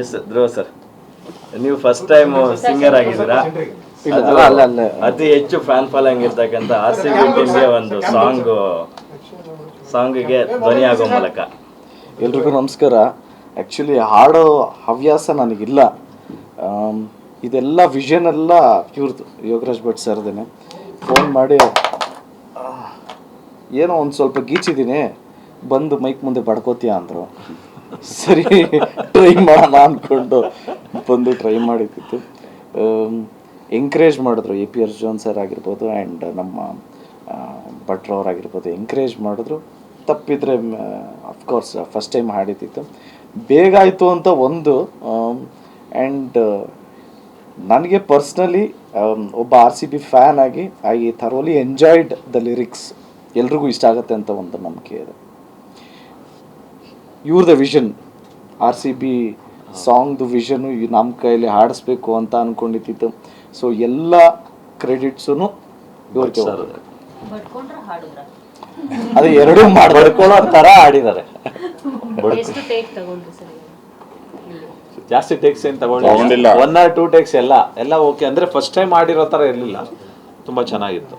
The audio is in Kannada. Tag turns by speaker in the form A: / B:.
A: Yes Dhruva sir. ನೀವು ಫಸ್ಟ್ ಟೈಮ್ ಸಿಂಗರ್ ಆಗಿದ್ದೀರಾ. ಅತಿ ಹೆಚ್ಚು ಫ್ಯಾನ್ ಫಾಲೋಯಿಂಗ್ ಇರ್ತಕ್ಕಂಥ ಆರ್ ಸಿ ಬಿ ಟೀಮ್ಗೆ ಒಂದು ಸಾಂಗ್ ಸಾಂಗಿಗೆ ಧ್ವನಿ ಆಗೋ ಮೂಲಕ.
B: ಎಲ್ರಿಗೂ ನಮಸ್ಕಾರ. ಆ್ಯಕ್ಚುಲಿ ಹಾಡೋ ಹವ್ಯಾಸ ನನಗಿಲ್ಲ. ಇದೆಲ್ಲ ವಿಷನ್ ಎಲ್ಲ ಇವ್ರದ್ದು ಯೋಗರಾಜ್ ಭಟ್ ಸರ್ದೇನೆ. ಫೋನ್ ಮಾಡಿ ಏನೋ ಒಂದು ಸ್ವಲ್ಪ ಗೀಚಿದ್ದೀನಿ. ಬಂದು ಮೈಕ್ ಮುಂದೆ ಬಡ್ಕೋತೀಯ ಅಂದರು. ಸರಿ ಟ್ರೈ ಮಾಡೋಣ ಅಂದ್ಕೊಂಡು ಬಂದು ಟ್ರೈ ಮಾಡಿದ್ದಿತ್ತು. ಎಂಕರೇಜ್ ಮಾಡಿದ್ರು. ಎ ಪಿ ಅರ್ಜುನ್ ಜೋನ್ ಸರ್ ಆಗಿರ್ಬೋದು ಆ್ಯಂಡ್ ನಮ್ಮ ಭಟ್ರವ್ರು ಆಗಿರ್ಬೋದು ಎಂಕರೇಜ್ ಮಾಡಿದ್ರು. ತಪ್ಪಿದ್ರೆ ಅಫ್ಕೋರ್ಸ್ ಫಸ್ಟ್ ಟೈಮ್ ಹಾಡಿದ್ದಿತ್ತು. ಬೇಗ ಆಯಿತು ಅಂತ ಒಂದು ಆ್ಯಂಡ್ ನನಗೆ ಪರ್ಸ್ನಲಿ ಒಬ್ಬ ಆರ್ ಸಿ ಬಿ ಫ್ಯಾನ್ ಆಗಿ I thoroughly enjoyed the lyrics ಎಲ್ರಿಗೂ ಇಷ್ಟ ಆಗುತ್ತೆ ಅಂತ ಒಂದು ನಂಬಿಕೆ ಇದೆ. ಇವ್ರದ್ದು ವಿಷನ್ ಆರ್ ಸಿ ಬಿ ಸಾಂಗ್ದು ವಿಷನು ನಮ್ಮ ಕೈಯಲ್ಲಿ ಹಾಡಿಸ್ಬೇಕು ಅಂತ ಅಂದ್ಕೊಂಡಿದ್ದಿತ್ತು ಸೊ ಎಲ್ಲ ಕ್ರೆಡಿಟ್ಸು ಇವ್ರಿಗೆ ಅದು ಎರಡೂ
A: ಮಾಡ್ಕೊಳ್ಳೋ ಥರ ಆಡಿದ್ದಾರೆ
C: ಟೇಕ್ ತಗೊಂಡ್ರಿ ಸರ್
A: ಜಾಸ್ತಿ ಟೇಕ್ಸ್ ಏನು
D: ತಗೊಂಡಿಲ್ಲ.
A: ಒನ್ ಆರ್ ಟೂ ಟೇಕ್ಸ್ ಎಲ್ಲ. ಎಲ್ಲ ಓಕೆ ಅಂದ್ರೆ ಫಸ್ಟ್ ಟೈಮ್ ಆಡಿರೋ ಥರ ಇರಲಿಲ್ಲ. ತುಂಬ ಚೆನ್ನಾಗಿತ್ತು.